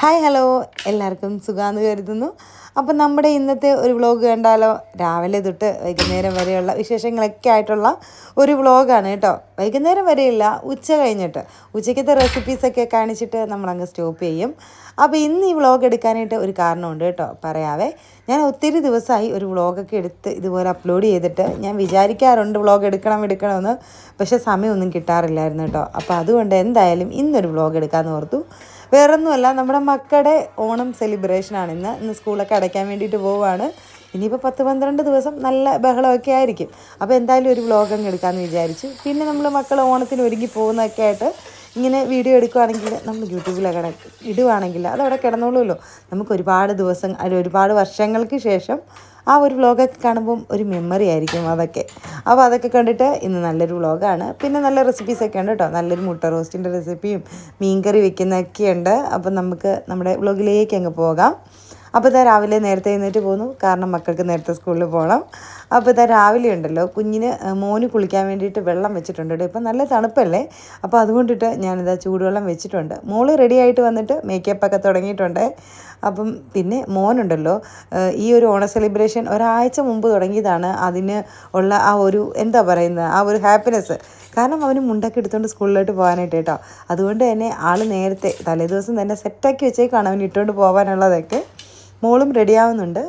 Hi hello. എല്ലാവർക്കും സുഖാന്ന് കരുതുന്നു. അപ്പം നമ്മുടെ ഇന്നത്തെ ഒരു വ്ളോഗ് കണ്ടാലോ? രാവിലെ തൊട്ട് വൈകുന്നേരം വരെയുള്ള വിശേഷങ്ങളൊക്കെ ആയിട്ടുള്ള ഒരു വ്ളോഗാണ് കേട്ടോ. വൈകുന്നേരം വരെയില്ല ഉച്ച കഴിഞ്ഞിട്ട്. ഉച്ചയ്ക്കത്തെ റെസിപ്പീസൊക്കെ കാണിച്ചിട്ട് നമ്മളങ്ങ് സ്റ്റോപ്പ് ചെയ്യും. അപ്പോൾ ഇന്ന് ഈ വ്ളോഗ് എടുക്കാനായിട്ട് ഒരു കാരണമുണ്ട് കേട്ടോ പറയാവേ. ഞാൻ ഒത്തിരി ദിവസമായി ഒരു വ്ളോഗൊക്കെ എടുത്ത് ഇതുപോലെ അപ്ലോഡ് ചെയ്തിട്ട് ഞാൻ വിചാരിക്കാറുണ്ട് വ്ളോഗ് എടുക്കണം എടുക്കണമെന്ന്. പക്ഷേ സമയമൊന്നും കിട്ടാറില്ലായിരുന്നു കേട്ടോ. അപ്പോൾ അതുകൊണ്ട് എന്തായാലും ഇന്നൊരു വ്ളോഗ് എടുക്കാമെന്ന് ഓർത്തു. വേറൊന്നുമല്ല നമ്മുടെ മക്കളുടെ ഓണം സെലിബ്രേഷനാണ് ഇന്ന് ഇന്ന് സ്കൂളൊക്കെ അടയ്ക്കാൻ വേണ്ടിയിട്ട് പോവുകയാണ് ഇനിയിപ്പോൾ പത്ത് പന്ത്രണ്ട് ദിവസം നല്ല ബഹളമൊക്കെ ആയിരിക്കും. അപ്പോൾ എന്തായാലും ഒരു വ്ളോഗ് അങ്ങ് എടുക്കാമെന്ന് വിചാരിച്ചു. പിന്നെ നമ്മൾ മക്കൾ ഓണത്തിന് ഒരുങ്ങി പോകുന്നതൊക്കെ ആയിട്ട് ഇങ്ങനെ വീഡിയോ എടുക്കുകയാണെങ്കിൽ നമ്മൾ യൂട്യൂബിലൊക്കെ ഇടുവാണെങ്കിൽ അതവിടെ കിടന്നോളൂല്ലോ നമുക്ക് ഒരുപാട് ദിവസം ഒരുപാട് വർഷങ്ങൾക്ക് ശേഷം ആ ഒരു വ്ളോഗൊക്കെ കാണുമ്പം ഒരു മെമ്മറി ആയിരിക്കും അതൊക്കെ. അപ്പോൾ അതൊക്കെ കണ്ടിട്ട് ഇന്ന് നല്ലൊരു വ്ളോഗാണ് പിന്നെ നല്ല റെസിപ്പീസൊക്കെ ഉണ്ട് കേട്ടോ നല്ലൊരു മുട്ട റോസ്റ്റിന്റെ റെസിപ്പിയും മീൻകറി വെക്കുന്നതൊക്കെ ഉണ്ട്. അപ്പം നമുക്ക് നമ്മുടെ വ്ളോഗിലേക്ക് അങ്ങ് പോകാം. അപ്പോൾ ഇതാ രാവിലെ നേരത്തെ എഴുന്നേറ്റ് പോന്നു കാരണം മക്കൾക്ക് നേരത്തെ സ്കൂളിൽ പോകണം അപ്പോൾ ഇതാ രാവിലെ ഉണ്ടല്ലോ കുഞ്ഞിന് മോന് കുളിക്കാൻ വേണ്ടിയിട്ട് വെള്ളം വെച്ചിട്ടുണ്ട് ഇപ്പം നല്ല തണുപ്പല്ലേ? അപ്പോൾ അതുകൊണ്ടിട്ട് ഞാനിതാ ചൂടുവെള്ളം വെച്ചിട്ടുണ്ട്. മോൾ റെഡി ആയിട്ട് വന്നിട്ട് മേക്കപ്പൊക്കെ തുടങ്ങിയിട്ടുണ്ട്. അപ്പം പിന്നെ മോനുണ്ടല്ലോ ഈ ഒരു ഓണ സെലിബ്രേഷൻ ഒരാഴ്ച മുമ്പ് തുടങ്ങിയതാണ്. അതിന് ഉള്ള ആ ഒരു എന്താ പറയുന്നത് ആ ഒരു ഹാപ്പിനെസ് കാരണം അവന് മുണ്ടൊക്കെ എടുത്തുകൊണ്ട് സ്കൂളിലോട്ട് പോകാനായിട്ട് കേട്ടോ അതുകൊണ്ട് തന്നെ ആൾ നേരത്തെ തലേദിവസം തന്നെ സെറ്റാക്കി വെച്ചേക്കാണ് അവൻ ഇട്ടുകൊണ്ട് പോകാനുള്ളതൊക്കെ മോളും റെഡിയാവുന്നുണ്ട്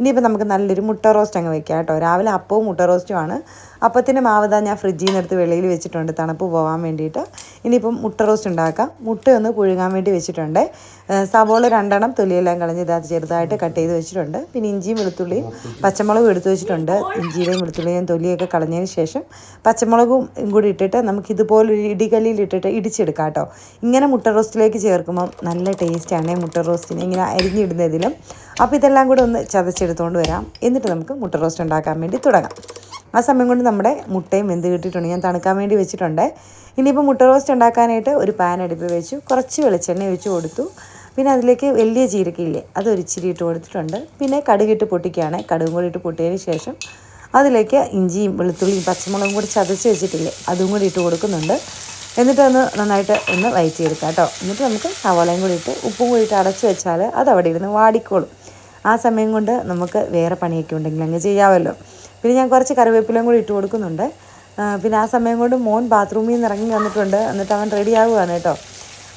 ഇനിയിപ്പോൾ നമുക്ക് നല്ലൊരു മുട്ട റോസ്റ്റ് അങ്ങ് വെക്കാം കേട്ടോ രാവിലെ അപ്പവും മുട്ട റോസ്റ്റുമാണ് അപ്പത്തിന്റെ മാവത ഞാൻ ഫ്രിഡ്ജിൽ നിന്ന് എടുത്ത് വെളിയിൽ വെച്ചിട്ടുണ്ട് തണുപ്പ് പോകാൻ വേണ്ടിയിട്ട്. ഇനിയിപ്പം മുട്ട റോസ്റ്റ് ഉണ്ടാക്കാം. മുട്ടയൊന്ന് കുഴുങ്ങാൻ വേണ്ടി വെച്ചിട്ടുണ്ട്. സവോള രണ്ടെണ്ണം തൊലിയെല്ലാം കളഞ്ഞ് ഇത് ചെറുതായിട്ട് കട്ട് ചെയ്ത് വെച്ചിട്ടുണ്ട്. പിന്നെ ഇഞ്ചിയും വെളുത്തുള്ളിയും പച്ചമുളകും എടുത്ത് വെച്ചിട്ടുണ്ട്. ഇഞ്ചിയുടെയും വെളുത്തുള്ളിയും തൊലിയൊക്കെ കളഞ്ഞതിന് ശേഷം പച്ചമുളകും കൂടി ഇട്ടിട്ട് നമുക്ക് ഇതുപോലൊരു ഇടികല്ലിൽ ഇട്ടിട്ട് ഇടിച്ചെടുക്കാം കേട്ടോ ഇങ്ങനെ മുട്ട റോസ്റ്റിലേക്ക് ചേർക്കുമ്പോൾ നല്ല ടേസ്റ്റാണ് മുട്ട റോസ്റ്റിന് ഇങ്ങനെ അരിഞ്ഞിടുന്നതിലും. അപ്പോൾ ഇതെല്ലാം കൂടെ ഒന്ന് ചതച്ചെടുത്തുകൊണ്ട് വരാം. എന്നിട്ട് നമുക്ക് മുട്ട റോസ്റ്റ് ഉണ്ടാക്കാൻ വേണ്ടി തുടങ്ങാം. ആ സമയം കൊണ്ട് നമ്മുടെ മുട്ടയും വെന്ത് കിട്ടിയിട്ടുണ്ട്. ഞാൻ തണുക്കാൻ വേണ്ടി വെച്ചിട്ടുണ്ട്. ഇനിയിപ്പോൾ മുട്ട റോസ്റ്റ് ഉണ്ടാക്കാനായിട്ട് ഒരു പാൻ അടുപ്പ് വെച്ചു. കുറച്ച് വെളിച്ചെണ്ണ ഒഴിച്ച് കൊടുത്തു. പിന്നെ അതിലേക്ക് വലിയ ചീരക്കയില്ലേ അത് ഒരിച്ചിരി ഇട്ട് കൊടുത്തിട്ടുണ്ട്. പിന്നെ കടുകിട്ട് പൊട്ടിക്കുകയാണ്. കടുകും കൂടി ഇട്ട് പൊട്ടിയതിന് ശേഷം അതിലേക്ക് ഇഞ്ചിയും വെളുത്തുള്ളിയും പച്ചമുളകും കൂടി ചതച്ച് വെച്ചിട്ടില്ലേ അതും കൂടി ഇട്ട് കൊടുക്കുന്നുണ്ട്. എന്നിട്ട് ഒന്ന് നന്നായിട്ട് ഒന്ന് വയറ്റിയെടുക്കാം കേട്ടോ. എന്നിട്ട് നമുക്ക് സവാളയും കൂടി ഇട്ട് ഉപ്പും കൂടി ഇട്ട് അടച്ച് വെച്ചാൽ അത് അവിടെ ഇരുന്ന് വാടിക്കോളും. ആ സമയം കൊണ്ട് നമുക്ക് വേറെ പണിയൊക്കെ ഉണ്ടെങ്കിൽ അങ്ങ് ചെയ്യാമല്ലോ. പിന്നെ ഞാൻ കുറച്ച് കറിവേപ്പിലയും കൂടി ഇട്ട് കൊടുക്കുന്നുണ്ട്. പിന്നെ ആ സമയം കൊണ്ട് മോൻ ബാത്റൂമിൽ നിന്ന് ഇറങ്ങി വന്നിട്ടുണ്ട്. എന്നിട്ട് അവൻ റെഡി ആവുകയാണ് കേട്ടോ.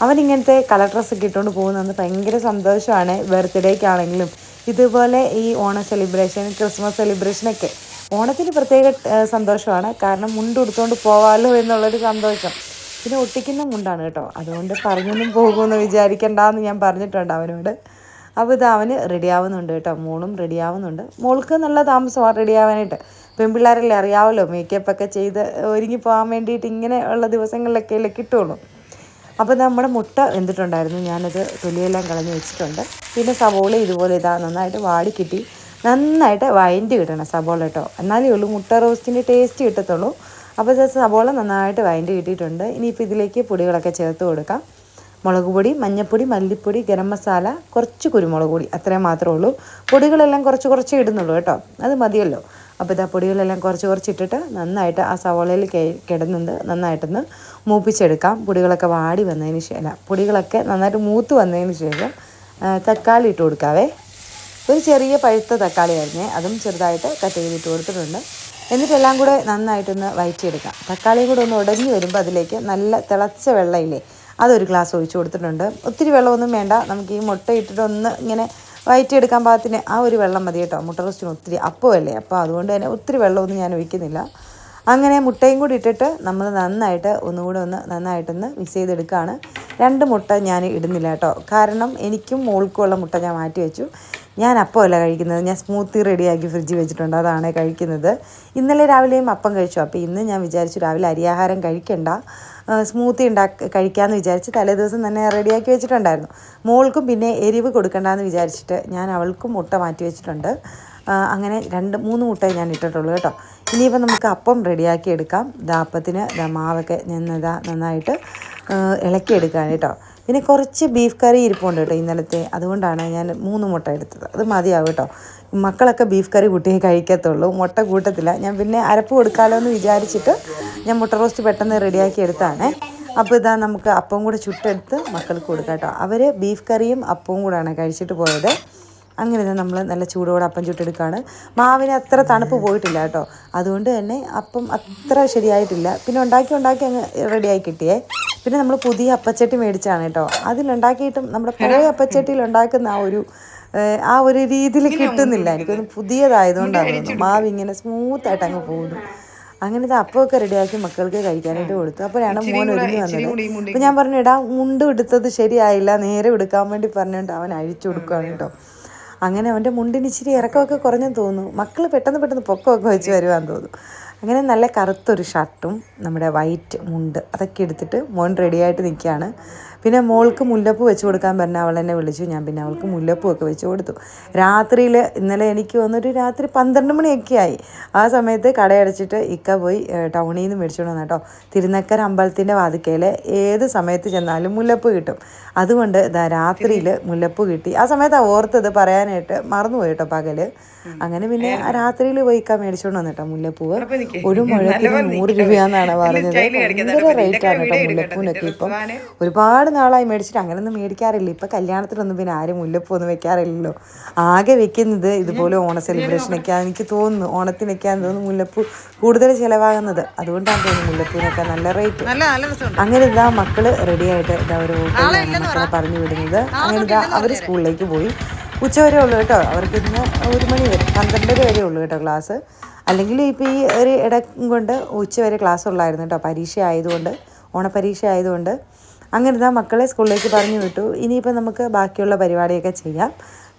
അവൻ ഇങ്ങനത്തെ കളർ ഡ്രസ്സൊക്കെ ഇട്ടുകൊണ്ട് പോകുന്നത് ഭയങ്കര സന്തോഷമാണ്. ബർത്ത്ഡേക്കാണെങ്കിലും ഇതുപോലെ ഈ ഓണ സെലിബ്രേഷൻ ക്രിസ്മസ് സെലിബ്രേഷനൊക്കെ ഓണത്തിന് പ്രത്യേക സന്തോഷമാണ്. കാരണം മുണ്ട് ഉടുത്തുകൊണ്ട് പോവാമല്ലോ എന്നുള്ളൊരു സന്തോഷം. പിന്നെ ഒട്ടിക്കുന്ന മുണ്ടാണ് കേട്ടോ. അതുകൊണ്ട് പറഞ്ഞൊന്നും പോകുമെന്ന് വിചാരിക്കണ്ടെന്ന് ഞാൻ പറഞ്ഞിട്ടുണ്ട് അവനോട്. അപ്പോൾ ഇത് അവന് റെഡിയാവുന്നുണ്ട് കേട്ടോ. മോളും റെഡിയാവുന്നുണ്ട്. മോൾക്ക് നല്ല താമസമാണ് റെഡിയാവാനായിട്ട്. പെൺപിള്ളേരല്ലേ അറിയാമല്ലോ മേക്കപ്പൊക്കെ ചെയ്ത് ഒരുങ്ങി പോകാൻ വേണ്ടിയിട്ട് ഇങ്ങനെ ഉള്ള ദിവസങ്ങളിലൊക്കെ അല്ലേ കിട്ടുള്ളൂ. അപ്പോൾ നമ്മുടെ മുട്ട വെന്തിട്ടുണ്ടായിരുന്നു. ഞാനത് തൊലിയെല്ലാം കളഞ്ഞ് വെച്ചിട്ടുണ്ട്. പിന്നെ സവോള ഇതുപോലെ ഇതാ നന്നായിട്ട് വാടി കിട്ടി നന്നായിട്ട് വയന്റ് കിട്ടണം സവോള കേട്ടോ. എന്നാലേ ഉള്ളൂ മുട്ട റോസ്റ്റിന്റെ ടേസ്റ്റ് കിട്ടത്തുള്ളൂ. അപ്പോൾ സവോള നന്നായിട്ട് വയന്റ് കിട്ടിയിട്ടുണ്ട്. ഇനിയിപ്പോൾ ഇതിലേക്ക് പൊടികളൊക്കെ ചേർത്ത് കൊടുക്കാം. മുളക് പൊടി മഞ്ഞൾപ്പൊടി മല്ലിപ്പൊടി ഗരം മസാല കുറച്ച് കുരുമുളക് പൊടി. അത്രയും മാത്രമേ ഉള്ളൂ. പൊടികളെല്ലാം കുറച്ച് കുറച്ച് ഇടുന്നുള്ളൂ കേട്ടോ. അത് മതിയല്ലോ. അപ്പോൾ ഇതാ പൊടികളെല്ലാം കുറച്ച് കുറച്ച് ഇട്ടിട്ട് നന്നായിട്ട് ആ സവോളയിൽ കിടന്നത് നന്നായിട്ടൊന്ന് മൂപ്പിച്ചെടുക്കാം. പൊടികളൊക്കെ വാടി വന്നതിന് ശേഷം പൊടികളൊക്കെ നന്നായിട്ട് മൂത്ത് വന്നതിന് ശേഷം തക്കാളി ഇട്ട് കൊടുക്കാവേ. ഒരു ചെറിയ പഴുത്ത തക്കാളി ആയിരുന്നേ. അതും ചെറുതായിട്ട് കട്ട് ചെയ്തിട്ട് കൊടുത്തിട്ടുണ്ട്. എന്നിട്ടെല്ലാം കൂടെ നന്നായിട്ടൊന്ന് വയറ്റിയെടുക്കാം. തക്കാളിയും കൂടെ ഒന്ന് ഉടഞ്ഞു വരുമ്പോൾ അതിലേക്ക് നല്ല തിളച്ച വെള്ളമില്ലേ അതൊരു ഗ്ലാസ് ഒഴിച്ചു കൊടുത്തിട്ടുണ്ട്. ഒത്തിരി വെള്ളമൊന്നും വേണ്ട. നമുക്ക് ഈ മുട്ട ഇട്ടിട്ട് ഒന്ന് ഇങ്ങനെ വയറ്റിയെടുക്കാൻ പാകത്തിന് ആ ഒരു വെള്ളം മതി കേട്ടോ. മുട്ട റോസ്റ്റിന് ഒത്തിരി അപ്പമല്ലേ? അപ്പോൾ അതുകൊണ്ട് തന്നെ ഒത്തിരി വെള്ളമൊന്നും ഞാൻ ഒഴിക്കുന്നില്ല. അങ്ങനെ മുട്ടയും കൂടി ഇട്ടിട്ട് നമ്മൾ നന്നായിട്ട് ഒന്നുകൂടെ ഒന്ന് നന്നായിട്ടൊന്ന് മിക്സ് ചെയ്തെടുക്കുകയാണ് രണ്ട് മുട്ട ഞാൻ ഇടുന്നില്ല കേട്ടോ. കാരണം എനിക്കും മോൾക്കുമുള്ള മുട്ട ഞാൻ മാറ്റി വെച്ചു. ഞാൻ അപ്പമല്ല കഴിക്കുന്നത്. ഞാൻ സ്മൂത്തി റെഡിയാക്കി ഫ്രിഡ്ജിൽ വെച്ചിട്ടുണ്ട്. അതാണ് കഴിക്കുന്നത്. ഇന്നലെ രാവിലെയും അപ്പം കഴിച്ചു. അപ്പോൾ ഇന്ന് ഞാൻ വിചാരിച്ചു രാവിലെ അരിയാഹാരം കഴിക്കണ്ട. സ്മൂത്തി ഉണ്ടാക്കി കഴിക്കാമെന്ന് വിചാരിച്ച് തലേ ദിവസം തന്നെ റെഡിയാക്കി വെച്ചിട്ടുണ്ടായിരുന്നു. മോൾക്കും പിന്നെ എരിവ് കൊടുക്കണ്ടെന്ന് വിചാരിച്ചിട്ട് ഞാൻ അവൾക്കും മുട്ട മാറ്റി വെച്ചിട്ടുണ്ട്. അങ്ങനെ രണ്ട് മൂന്ന് മുട്ടയെ ഞാൻ ഇട്ടിട്ടുള്ളൂ കേട്ടോ. ഇനിയിപ്പോൾ നമുക്ക് അപ്പം റെഡിയാക്കി എടുക്കാം. ഇതാ മാവൊക്കെ ഞാൻ ഇതാ നന്നായിട്ട് ഇളക്കിയെടുക്കാൻ കേട്ടോ. പിന്നെ കുറച്ച് ബീഫ് കറി ഇരിപ്പുണ്ട് കേട്ടോ ഇന്നലത്തെ. അതുകൊണ്ടാണ് ഞാൻ മൂന്ന് മുട്ട എടുത്തത്. അത് മതിയാവും കേട്ടോ. മക്കളൊക്കെ ബീഫ് കറി കുട്ടിയെ കഴിക്കത്തുള്ളൂ. മുട്ട കൂട്ടത്തില്ല. ഞാൻ പിന്നെ അരപ്പ് കൊടുക്കാമല്ലോ എന്ന് വിചാരിച്ചിട്ട് ഞാൻ മുട്ട റോസ്റ്റ് പെട്ടെന്ന് റെഡിയാക്കി എടുത്താണ് അപ്പോൾ ഇതാ നമുക്ക് അപ്പം കൂടെ ചുട്ടെടുത്ത് മക്കൾക്ക് കൊടുക്കാം കേട്ടോ. അവർ ബീഫ് കറിയും അപ്പവും കൂടെയാണ് കഴിച്ചിട്ട് പോയത്. അങ്ങനെ തന്നെ നമ്മൾ നല്ല ചൂടോടെ അപ്പം ചുട്ടെടുക്കുകയാണ് മാവിന് അത്ര തണുപ്പ് പോയിട്ടില്ല കേട്ടോ. അതുകൊണ്ട് തന്നെ അപ്പം അത്ര ശരിയായിട്ടില്ല. പിന്നെ ഉണ്ടാക്കി ഉണ്ടാക്കി അങ്ങ് റെഡിയായി കിട്ടിയേ. പിന്നെ നമ്മൾ പുതിയ അപ്പച്ചട്ടി മേടിച്ചാണ് കേട്ടോ. അതിലുണ്ടാക്കിയിട്ടും നമ്മുടെ പഴയ അപ്പച്ചട്ടിയിൽ ഉണ്ടാക്കുന്ന ആ ഒരു ആ ഒരു രീതിയിൽ കിട്ടുന്നില്ല. എനിക്കൊന്ന് പുതിയതായതുകൊണ്ടാണ് തോന്നുന്നു. മാവ് ഇങ്ങനെ സ്മൂത്തായിട്ട് അങ്ങ് പോകുന്നു. അങ്ങനെ ഇത് അപ്പമൊക്കെ റെഡിയാക്കി മക്കൾക്ക് കഴിക്കാനായിട്ട് കൊടുത്തു. അപ്പോഴാണ് മോൻ ഒരുങ്ങി വന്നത്. അപ്പം ഞാൻ പറഞ്ഞു ഇടാ മുണ്ടും എടുത്തത് ശരിയായില്ല. നേരെ എടുക്കാൻ വേണ്ടി പറഞ്ഞുകൊണ്ട് അവൻ അഴിച്ചു കൊടുക്കുകയാണ് കേട്ടോ. അങ്ങനെ അവന്റെ മുണ്ടിന് ഇച്ചിരി ഇറക്കമൊക്കെ കുറഞ്ഞെന്ന് തോന്നുന്നു. മക്കൾ പെട്ടെന്ന് പെട്ടെന്ന് പൊക്കമൊക്കെ വെച്ച് വരുവാൻ തോന്നുന്നു. അങ്ങനെ നല്ല കറുത്തൊരു ഷർട്ടും നമ്മുടെ വൈറ്റ് മുണ്ട് അതൊക്കെ എടുത്തിട്ട് മോൻ റെഡിയായിട്ട് നിൽക്കുകയാണ്. പിന്നെ മോൾക്ക് മുല്ലപ്പൂ വെച്ച് കൊടുക്കാൻ പറഞ്ഞ അവൾ എന്നെ വിളിച്ചു. ഞാൻ പിന്നെ അവൾക്ക് മുല്ലപ്പൂ വെച്ച് കൊടുത്തു. രാത്രിയിൽ ഇന്നലെ എനിക്ക് വന്നൊരു രാത്രി പന്ത്രണ്ട് മണിയൊക്കെ ആയി. ആ സമയത്ത് കടയടച്ചിട്ട് ഇക്ക പോയി ടൗണിൽ നിന്ന് മേടിച്ചുകൊണ്ട് വന്നു കേട്ടോ. തിരുനക്കര അമ്പലത്തിന്റെ വാതിക്കയിൽ ഏത് സമയത്ത് ചെന്നാലും മുല്ലപ്പൂ കിട്ടും. അതുകൊണ്ട് രാത്രിയിൽ മുല്ലപ്പൂ കിട്ടി. ആ സമയത്താണ് ഓർത്തത് പറയാനായിട്ട് മറന്നുപോയി കേട്ടോ പകൽ. അങ്ങനെ പിന്നെ രാത്രിയിൽ പോയിക്കാ മേടിച്ചോണ്ട് വന്നിട്ടാ മുല്ലപ്പൂവ്. ഒരു മുഴത്തിന് നൂറ് രൂപയാന്നാണ് പറഞ്ഞത്. ഭയങ്കര റേറ്റ് ആണ് കേട്ടോ മുല്ലപ്പൂവിനൊക്കെ ഇപ്പം ഒരുപാട് നാളായി മേടിച്ചിട്ട് അങ്ങനെയൊന്നും മേടിക്കാറില്ല. ഇപ്പൊ കല്യാണത്തിനൊന്നും പിന്നെ ആരും മുല്ലപ്പൂ ഒന്നും വെക്കാറില്ലല്ലോ. ആകെ വെക്കുന്നത് ഇതുപോലെ ഓണ സെലിബ്രേഷനൊക്കെ എനിക്ക് തോന്നുന്നു ഓണത്തിനൊക്കെയാന്ന് തോന്നുന്നു മുല്ലപ്പൂ കൂടുതൽ ചിലവാകുന്നത്. അതുകൊണ്ടാണ് തോന്നുന്നു മുല്ലപ്പൂവിനൊക്കെ നല്ല റേറ്റ് അങ്ങനെ ഇതാ മക്കൾ റെഡി ആയിട്ട് ഇതാ ഒരു മക്കളെ പറഞ്ഞു വിടുന്നത്. അങ്ങനെ ഇതാ അവർ സ്കൂളിലേക്ക് പോയി. ഉച്ച വരെ ഉള്ളൂ കേട്ടോ. അവർക്ക് ഇന്ന് ഒരു മണി വരെ പന്ത്രണ്ടര വരെ ഉള്ളൂ കേട്ടോ ക്ലാസ്. അല്ലെങ്കിൽ ഇപ്പോൾ ഈ ഒരു ഇടം കൊണ്ട് ഉച്ച വരെ ക്ലാസ് ഉള്ളായിരുന്നു കേട്ടോ. പരീക്ഷ ആയതുകൊണ്ട് ഓണപരീക്ഷ ആയതുകൊണ്ട്. അങ്ങനെ ഇതാ മക്കളെ സ്കൂളിലേക്ക് പറഞ്ഞു വിട്ടു. ഇനിയിപ്പോൾ നമുക്ക് ബാക്കിയുള്ള പരിപാടിയൊക്കെ ചെയ്യാം.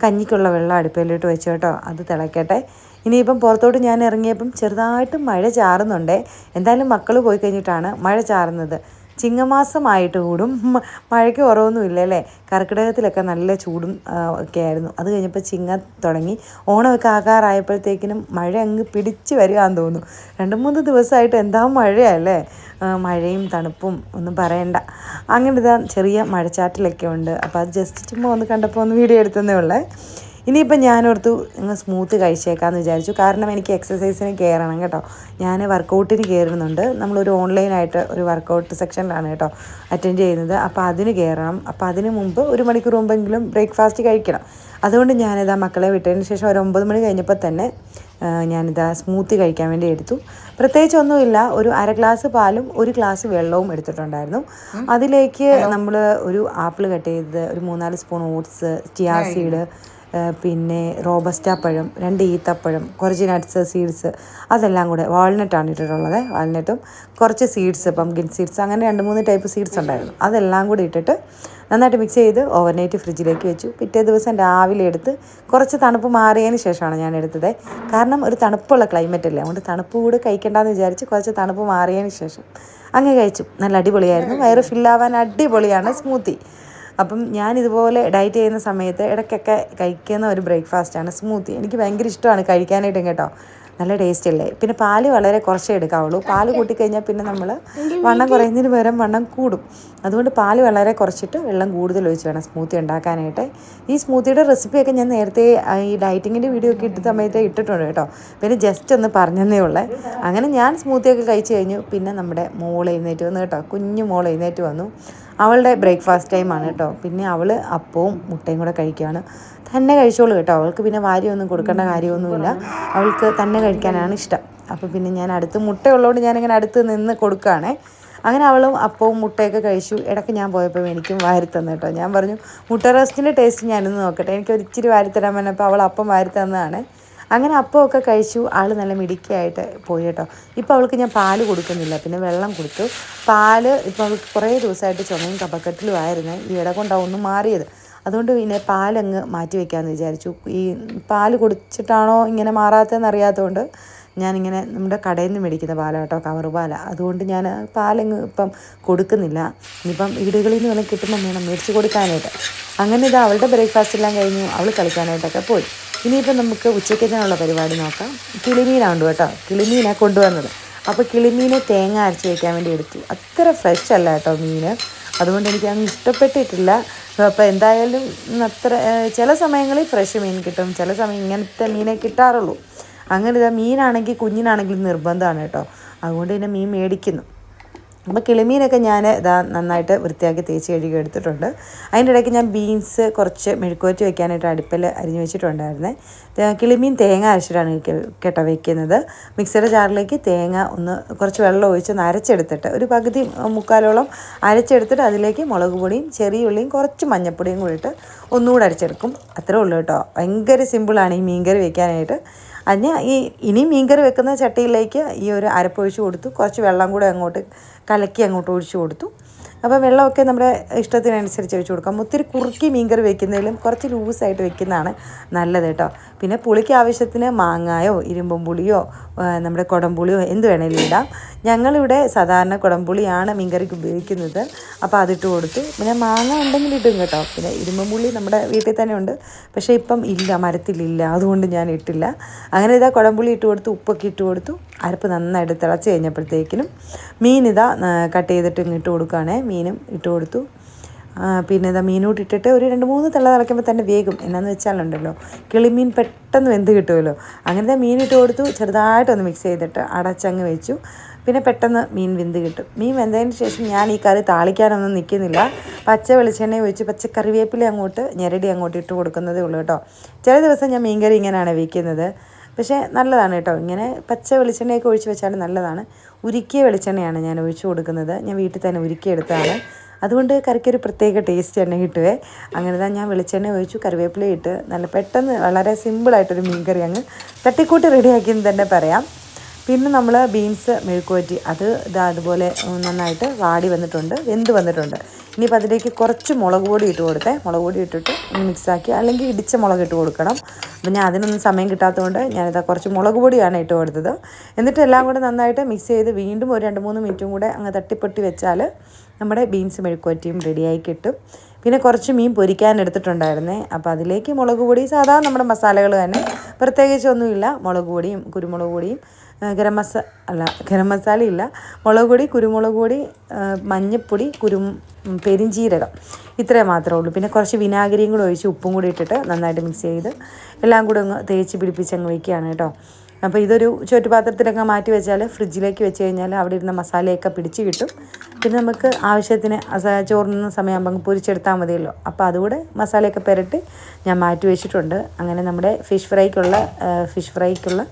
കഞ്ഞിക്കുള്ള വെള്ളം അടുപ്പിലിട്ട് വെച്ചു കേട്ടോ. അത് തിളക്കട്ടെ. ഇനിയിപ്പം പുറത്തോട്ട് ഞാൻ ഇറങ്ങിയപ്പം ചെറുതായിട്ട് മഴ ചാറുന്നുണ്ടേ. എന്തായാലും മക്കൾ പോയി കഴിഞ്ഞിട്ടാണ് മഴ ചാറുന്നത്. ചിങ്ങമാസമായിട്ട് കൂടും മഴയ്ക്ക് കുറവൊന്നുമില്ല അല്ലേ കർക്കിടകത്തിലൊക്കെ നല്ല ചൂടും ഒക്കെ ആയിരുന്നു. അത് കഴിഞ്ഞപ്പോൾ ചിങ്ങ തുടങ്ങി. ഓണമൊക്കെ ആകാറായപ്പോഴത്തേക്കിനും മഴ അങ്ങ് പിടിച്ച് വരികയെന്ന് തോന്നുന്നു. രണ്ട് മൂന്ന് ദിവസമായിട്ട് എന്താ മഴയല്ലേ? മഴയും തണുപ്പും ഒന്നും പറയണ്ട. അങ്ങനെ ഇതാ ചെറിയ മഴച്ചാറ്റിലൊക്കെ ഉണ്ട്. അപ്പോൾ അത് ജസ്റ്റ് ചുമ്മാ ഒന്ന് കണ്ടപ്പോൾ ഒന്ന് വീഡിയോ എടുത്തതേ ഉള്ളേ. ഇനിയിപ്പം ഞാനോർത്ത് നിങ്ങൾ സ്മൂത്ത് കഴിച്ചേക്കാമെന്ന് വിചാരിച്ചു. കാരണം എനിക്ക് എക്സസൈസിന് കയറണം കേട്ടോ. ഞാൻ വർക്കൗട്ടിന് കയറുന്നുണ്ട് നമ്മളൊരു ഓൺലൈനായിട്ട് ഒരു വർക്കൗട്ട് സെക്ഷനിലാണ് കേട്ടോ അറ്റൻഡ് ചെയ്യുന്നത്. അപ്പോൾ അതിന് കയറണം അപ്പോൾ അതിന് മുമ്പ് ഒരു മണിക്കൂർ മുമ്പെങ്കിലും ബ്രേക്ക്ഫാസ്റ്റ് കഴിക്കണം. അതുകൊണ്ട് ഞാനിതാ മക്കളെ വിട്ടതിന് ശേഷം ഒരു ഒമ്പത് മണി കഴിഞ്ഞപ്പോൾ തന്നെ ഞാനിതാ സ്മൂത്തി കഴിക്കാൻ വേണ്ടി എടുത്തു. പ്രത്യേകിച്ച് ഒന്നുമില്ല ഒരു അര ഗ്ലാസ് പാലും ഒരു ഗ്ലാസ് വെള്ളവും എടുത്തിട്ടുണ്ടായിരുന്നു. അതിലേക്ക് നമ്മൾ ഒരു ആപ്പിൾ കട്ട് ചെയ്തത് ഒരു മൂന്നാൽ സ്പൂൺ ഓട്സ് ചിയാ സീഡ് ഏഹ് പിന്നെ റോബസ്റ്റ പഴം രണ്ട് ഈത്തപ്പഴം കുറച്ച് നട്ട്സ് സീഡ്സ് അതെല്ലാം കൂടെ വാൾനട്ടാണ് ഇട്ടിട്ടുള്ളത്. വാൾനട്ടും കുറച്ച് സീഡ്സ് പംകിൻ സീഡ്സ് അങ്ങനെ രണ്ട് മൂന്ന് ടൈപ്പ് സീഡ്സ് ഉണ്ടായിരുന്നു. അതെല്ലാം കൂടി ഇട്ടിട്ട് നന്നായിട്ട് മിക്സ് ചെയ്ത് ഓവർനൈറ്റ് ഫ്രിഡ്ജിലേക്ക് വെച്ചു. പിറ്റേ ദിവസം രാവിലെ എടുത്ത് കുറച്ച് തണുപ്പ് മാറിയതിന് ശേഷമാണ് ഞാൻ എടുത്തത്. കാരണം ഒരു തണുപ്പുള്ള ക്ലൈമറ്റ് അല്ലേ? അതുകൊണ്ട് തണുപ്പ് കൂടെ കഴിക്കേണ്ടെന്ന് വിചാരിച്ച് കുറച്ച് തണുപ്പ് മാറിയതിന് ശേഷം അങ്ങ് കഴിച്ചു. നല്ല അടിപൊളിയായിരുന്നു. വയറ് ഫില്ലാവാൻ അടിപൊളിയാണ് സ്മൂത്തി. അപ്പം ഞാൻ ഇതുപോലെ ഡയറ്റ് ചെയ്യുന്ന സമയത്ത് ഇടയ്ക്കൊക്കെ കഴിക്കുന്ന ഒരു ബ്രേക്ക്ഫാസ്റ്റാണ് സ്മൂത്തി. എനിക്ക് ഭയങ്കര ഇഷ്ടമാണ് കഴിക്കാനായിട്ടും കേട്ടോ. നല്ല ടേസ്റ്റ് അല്ലേ? പിന്നെ പാൽ വളരെ കുറച്ചേ എടുക്കാവുള്ളൂ. പാൽ കൂട്ടിക്കഴിഞ്ഞാൽ പിന്നെ നമ്മൾ വണ്ണം കുറയുന്നതിന് പകരം വണ്ണം കൂടും. അതുകൊണ്ട് പാൽ വളരെ കുറച്ചിട്ട് വെള്ളം കൂടുതൽ ഒഴിച്ച് വേണം സ്മൂത്തി ഉണ്ടാക്കാനായിട്ട്. ഈ സ്മൂത്തിയുടെ റെസിപ്പിയൊക്കെ ഞാൻ നേരത്തെ ഈ ഡയറ്റിങ്ങിന്റെ വീഡിയോ ഒക്കെ ഇട്ട സമയത്ത് ഇട്ടിട്ടുണ്ട് കേട്ടോ. പിന്നെ ജസ്റ്റ് ഒന്ന് പറഞ്ഞതേ ഉള്ളേ. അങ്ങനെ ഞാൻ സ്മൂത്തിയൊക്കെ കഴിച്ച് കഴിഞ്ഞു. പിന്നെ നമ്മുടെ മോൾ എഴുന്നേറ്റ് വന്നു കേട്ടോ. കുഞ്ഞു മോൾ എഴുന്നേറ്റ് വന്നു. അവളുടെ ബ്രേക്ക്ഫാസ്റ്റ് ടൈമാണ് കേട്ടോ. പിന്നെ അവൾ അപ്പവും മുട്ടയും കൂടെ കഴിക്കുകയാണ് തന്നെ കഴിച്ചോളൂ കേട്ടോ. അവൾക്ക് പിന്നെ വാരിയൊന്നും കൊടുക്കേണ്ട കാര്യമൊന്നുമില്ല. അവൾക്ക് തന്നെ കഴിക്കാനാണ് ഇഷ്ടം. അപ്പോൾ പിന്നെ ഞാൻ അടുത്ത് മുട്ട ഉള്ളതുകൊണ്ട് ഞാനിങ്ങനെ അടുത്ത് നിന്ന് കൊടുക്കുകയാണേ. അങ്ങനെ അവളും അപ്പവും മുട്ടയൊക്കെ കഴിച്ചു. ഇടയ്ക്ക് ഞാൻ പോയപ്പോൾ എനിക്കും വാരി തന്നു കേട്ടോ. ഞാൻ പറഞ്ഞു മുട്ട റോസ്റ്റിന്റെ ടേസ്റ്റ് ഞാനൊന്ന് നോക്കട്ടെ. എനിക്ക് ഒരു ഇച്ചിരി വാരി തരാൻ പറഞ്ഞപ്പോൾ അവൾ അപ്പം വാരി തന്നതാണ്. അങ്ങനെ അപ്പമൊക്കെ കഴിച്ചു. ആൾ നല്ല മിടുക്കിയായിട്ട് പോയി കേട്ടോ. ഇപ്പോൾ അവൾക്ക് ഞാൻ പാൽ കൊടുക്കുന്നില്ല. പിന്നെ വെള്ളം കൊടുത്തു. പാൽ ഇപ്പോൾ അവൾക്ക് കുറേ ദിവസമായിട്ട് ചുമയും കപക്കെട്ടിലും ആയിരുന്നു. ഈ ഇട കൊണ്ടാണ് ഒന്ന് മാറിയത്. അതുകൊണ്ട് പിന്നെ പാലങ്ങ് മാറ്റി വെക്കാമെന്ന് വിചാരിച്ചു. ഈ പാൽ കുടിച്ചിട്ടാണോ ഇങ്ങനെ മാറാത്തതെന്ന് അറിയാത്തതുകൊണ്ട് ഞാനിങ്ങനെ നമ്മുടെ കടയിൽ നിന്ന് മേടിക്കുന്ന പാലാണ് കേട്ടോ കവർ പാല. അതുകൊണ്ട് ഞാൻ പാലങ്ങ് ഇപ്പം കൊടുക്കുന്നില്ല. ഇനിയിപ്പം വീടുകളിൽ നിന്ന് വല്ലതും കിട്ടുമ്പോൾ വേണം മേടിച്ച് കൊടുക്കാനായിട്ട്. അങ്ങനെ ഇത് അവളുടെ ബ്രേക്ക്ഫാസ്റ്റ് എല്ലാം കഴിഞ്ഞു. അവൾ കളിക്കാനായിട്ടൊക്കെ പോയി. ഇനിയിപ്പം നമുക്ക് ഉച്ചയ്ക്കത്തിനുള്ള പരിപാടി നോക്കാം. കിളിമീനാണ് കേട്ടോ. കിളിമീനാണ് കൊണ്ടുവന്നത്. അപ്പോൾ കിളിമീനെ തേങ്ങ അരച്ച് വയ്ക്കാൻ വേണ്ടി എടുത്തു. അത്ര ഫ്രഷ് അല്ല കേട്ടോ മീൻ അതുകൊണ്ട് എനിക്ക് അങ്ങ് ഇഷ്ടപ്പെട്ടിട്ടില്ല. അപ്പോൾ എന്തായാലും അത്ര ചില സമയങ്ങളിൽ ഫ്രഷ് മീൻ കിട്ടും. ചില സമയം ഇങ്ങനത്തെ മീനെ കിട്ടാറുള്ളൂ. അങ്ങനെ ഇതാ മീനാണെങ്കിൽ കുഞ്ഞിനാണെങ്കിൽ നിർബന്ധമാണ് കേട്ടോ. അതുകൊണ്ട് തന്നെ മീൻ മേടിക്കുന്നു. അപ്പോൾ കിളിമീനൊക്കെ ഞാൻ ഇതാ നന്നായിട്ട് വൃത്തിയാക്കി തേച്ച് കഴുകി എടുത്തിട്ടുണ്ട്. അതിന്റെ ഇടയ്ക്ക് ഞാൻ ബീൻസ് കുറച്ച് മെഴുക്കുവറ്റി വെക്കാനായിട്ട് അടുപ്പിൽ അരിഞ്ഞു വെച്ചിട്ടുണ്ടായിരുന്നേ. തേ- കിളിമീൻ തേങ്ങ അരച്ചിട്ടാണ് കേട്ടോ വെക്കുന്നത്. മിക്സിയുടെ ജാറിലേക്ക് തേങ്ങ ഒന്ന് കുറച്ച് വെള്ളം ഒഴിച്ച് ഒന്ന് അരച്ചെടുത്തിട്ട് ഒരു പകുതി മുക്കാലോളം അരച്ചെടുത്തിട്ട് അതിലേക്ക് മുളക് പൊടിയും ചെറിയ ഉള്ളിയും കുറച്ച് മഞ്ഞപ്പൊടിയും കൂടിയിട്ട് ഒന്നുകൂടെ അരച്ചെടുക്കും. അത്രേ ഉള്ളൂ കേട്ടോ. ഭയങ്കര സിമ്പിളാണ് ഈ മീൻകറി വെക്കാനായിട്ട്. അതിന് ഈ ഇനി മീൻകറി വെക്കുന്ന ചട്ടിയിലേക്ക് ഈ ഒരു അരപ്പൊഴിച്ച് കൊടുത്തു. കുറച്ച് വെള്ളം കൂടെ അങ്ങോട്ട് കലക്കി അങ്ങോട്ട് ഒഴിച്ചു കൊടുത്തു. അപ്പോൾ വെള്ളമൊക്കെ നമ്മുടെ ഇഷ്ടത്തിനനുസരിച്ച് ഒഴിച്ച് കൊടുക്കാം. ഒത്തിരി കുറുക്കി മീൻകറി വെക്കുന്നതിലും കുറച്ച് ലൂസായിട്ട് വെക്കുന്നതാണ് നല്ലത് കേട്ടോ. പിന്നെ പുളിക്ക് ആവശ്യത്തിന് മാങ്ങായോ ഇരുമ്പും പുളിയോ നമ്മുടെ കുടംപുളിയോ എന്ത് വേണമെങ്കിലും ഇടാം. ഞങ്ങളിവിടെ സാധാരണ കുടംപുളിയാണ് മീൻകറിക്ക് ഉപയോഗിക്കുന്നത്. അപ്പോൾ അതിട്ട് കൊടുത്തു പിന്നെ മാങ്ങ ഉണ്ടെങ്കിൽ ഇടും കേട്ടോ. പിന്നെ ഇരുമ്പും പുളി നമ്മുടെ വീട്ടിൽ തന്നെ ഉണ്ട്. പക്ഷേ ഇപ്പം ഇല്ല മരത്തിലില്ല. അതുകൊണ്ട് ഞാൻ ഇട്ടില്ല. അങ്ങനെ ഇതാ കുടംപുളി ഇട്ട് കൊടുത്തു ഉപ്പൊക്കെ ഇട്ട് കൊടുത്തു. അരപ്പ് നന്നായിട്ട് തിളച്ച് കഴിഞ്ഞപ്പോഴത്തേക്കിനും മീൻ ഇതാ കട്ട് ചെയ്തിട്ട് ഇങ്ങോട്ട് കൊടുക്കുകയാണേ. മീനും ഇട്ട് കൊടുത്തു. പിന്നെ ഇതാ മീനൂട്ട് ഇട്ടിട്ട് ഒരു രണ്ട് മൂന്ന് തള്ള തിളയ്ക്കുമ്പോൾ തന്നെ വേഗം എന്നാന്ന് വെച്ചാലുണ്ടല്ലോ കിളിമീൻ പെട്ടെന്ന് വെന്ത് കിട്ടുമല്ലോ. അങ്ങനത്തെ മീൻ ഇട്ട് കൊടുത്തു ചെറുതായിട്ടൊന്ന് മിക്സ് ചെയ്തിട്ട് അടച്ചങ്ങ് വെച്ചു. പിന്നെ പെട്ടെന്ന് മീൻ വെന്ത് കിട്ടും. മീൻ വെന്തതിന് ശേഷം ഞാൻ ഈ കറി താളിക്കാനൊന്നും നിൽക്കുന്നില്ല. പച്ച വെളിച്ചെണ്ണ ഒഴിച്ച് പച്ച കറിവേപ്പില അങ്ങോട്ട് ഞെരടി അങ്ങോട്ട് ഇട്ട് കൊടുക്കുന്നതേ ഉള്ളൂ കേട്ടോ. ചില ദിവസം ഞാൻ മീൻകറി ഇങ്ങനെയാണ് വെക്കുന്നത്. പക്ഷേ നല്ലതാണ് കേട്ടോ. ഇങ്ങനെ പച്ച വെളിച്ചെണ്ണയൊക്കെ ഒഴിച്ച് വെച്ചാൽ നല്ലതാണ്. ഉരുക്കിയ വെളിച്ചെണ്ണയാണ് ഞാൻ ഒഴിച്ചു കൊടുക്കുന്നത്. ഞാൻ വീട്ടിൽ തന്നെ ഉരുക്കിയെടുത്താണ് അതുകൊണ്ട് കറിക്കൊരു പ്രത്യേക ടേസ്റ്റ് തന്നെ കിട്ടുവേ. അങ്ങനെ തന്നെ ഞാൻ വെളിച്ചെണ്ണ ഒഴിച്ചു കറിവേപ്പില ഇട്ട് നല്ല പെട്ടെന്ന് വളരെ സിമ്പിളായിട്ടൊരു മീൻകറി അങ്ങ് തട്ടിക്കൂട്ടി റെഡിയാക്കിയെന്ന് തന്നെ പറയാം. പിന്നെ നമ്മൾ ബീൻസ് മെഴുക്കുവറ്റി അത് ഇതാ അതുപോലെ നന്നായിട്ട് വാടി വന്നിട്ടുണ്ട് വെന്ത് വന്നിട്ടുണ്ട്. ഇനിയിപ്പോൾ അതിലേക്ക് കുറച്ച് മുളക് പൊടി ഇട്ട് കൊടുത്തേ. മുളക് പൊടി ഇട്ടിട്ട് മിക്സാക്കി അല്ലെങ്കിൽ ഇടിച്ച മുളക് ഇട്ട് കൊടുക്കണം. അപ്പം ഞാൻ അതിനൊന്നും സമയം കിട്ടാത്തതുകൊണ്ട് ഞാനിതാ കുറച്ച് മുളക് പൊടിയാണ് ഇട്ട് കൊടുത്തത്. എന്നിട്ട് എല്ലാം കൂടെ നന്നായിട്ട് മിക്സ് ചെയ്ത് വീണ്ടും ഒരു രണ്ട് മൂന്ന് മിനിറ്റും കൂടെ അങ്ങ് തട്ടിപ്പൊട്ടി വെച്ചാൽ നമ്മുടെ ബീൻസ് മെഴുക്കുവറ്റിയും റെഡിയായി കിട്ടും. പിന്നെ കുറച്ച് മീൻ പൊരിക്കാൻ എടുത്തിട്ടുണ്ടായിരുന്നേ. അപ്പോൾ അതിലേക്ക് മുളക് പൊടി സാധാരണ നമ്മുടെ മസാലകൾ തന്നെ. പ്രത്യേകിച്ച് ഒന്നുമില്ല. മുളക് പൊടിയും കുരുമുളക് പൊടിയും ഗരം മസാല അല്ല ഗരം മസാലയില്ല. മുളക് പൊടി കുരുമുളക് പൊടി മഞ്ഞൾപ്പൊടി കുരു പെരിഞ്ജീരകം ഇത്രയും മാത്രമേ ഉള്ളൂ. പിന്നെ കുറച്ച് വിനാഗിരിയും കൂടി ഒഴിച്ച് ഉപ്പും കൂടി ഇട്ടിട്ട് നന്നായിട്ട് മിക്സ് ചെയ്ത് എല്ലാം കൂടെ ഒന്ന് തേച്ച് പിടിപ്പിച്ച് അങ്ങ് വയ്ക്കുകയാണ് കേട്ടോ. അപ്പോൾ ഇതൊരു ചുറ്റുപാത്രത്തിലൊക്കെ മാറ്റി വെച്ചാൽ ഫ്രിഡ്ജിലേക്ക് വെച്ച് കഴിഞ്ഞാൽ അവിടെ ഇരുന്ന മസാലയൊക്കെ പിടിച്ച് കിട്ടും. പിന്നെ നമുക്ക് ആവശ്യത്തിന് ചോറുന്ന സമയമാകുമ്പോൾ അങ്ങ് പൊരിച്ചെടുത്താൽ മതിയല്ലോ. അപ്പോൾ അതുകൂടെ മസാലയൊക്കെ പുരട്ടി ഞാൻ മാറ്റി വെച്ചിട്ടുണ്ട്. അങ്ങനെ നമ്മുടെ ഫിഷ് ഫ്രൈക്കുള്ള ഫിഷ് ഫ്രൈക്കുള്ള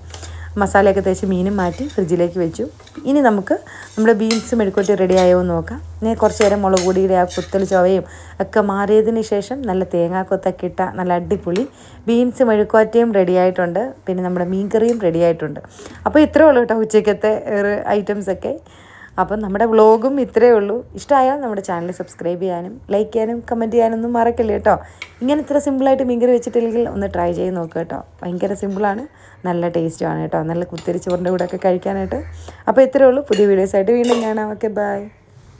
മസാലയൊക്കെ തേച്ച് മീനും മാറ്റി ഫ്രിഡ്ജിലേക്ക് വെച്ചു. ഇനി നമുക്ക് നമ്മുടെ ബീൻസ് മെഴുക്കോട്ടി റെഡിയായോ എന്ന് നോക്കാം. ഇനി കുറച്ച് നേരം മുളക് പൊടിയുടെ ആ കുത്തൽ ചൊവയും ഒക്കെ മാറിയതിന് ശേഷം നല്ല തേങ്ങാക്കൊത്തൊക്കെ ഇട്ട നല്ല അടിപൊളി ബീൻസ് മെഴുക്കുവറ്റയും റെഡി ആയിട്ടുണ്ട്. പിന്നെ നമ്മുടെ മീൻകറിയും റെഡി ആയിട്ടുണ്ട്. അപ്പോൾ ഇത്രേ ഉള്ളൂ കേട്ടോ ഉച്ചയ്ക്കത്തെ ഐറ്റംസ് ഒക്കെ. അപ്പം നമ്മുടെ വ്ളോഗും ഇത്രയേ ഉള്ളൂ. ഇഷ്ടമായാൽ നമ്മുടെ ചാനൽ സബ്സ്ക്രൈബ് ചെയ്യാനും ലൈക്ക് ചെയ്യാനും കമന്റ് ചെയ്യാനൊന്നും മറക്കല്ലേ കേട്ടോ? ഇങ്ങനെ ഇത്ര സിമ്പിളായിട്ട് മീൻകറി വെച്ചിട്ടില്ലെങ്കിൽ ഒന്ന് ട്രൈ ചെയ്ത് നോക്കുക കേട്ടോ. ഭയങ്കര സിമ്പിളാണ് നല്ല ടേസ്റ്റുമാണ് കേട്ടോ. നല്ല കുത്തിരി ചോറിന്റെ കൂടെ ഒക്കെ കഴിക്കാനായിട്ട്. അപ്പോൾ ഇത്രയേ ഉള്ളൂ. പുതിയ വീഡിയോസായിട്ട് വീണ്ടും കാണാം. Okay bye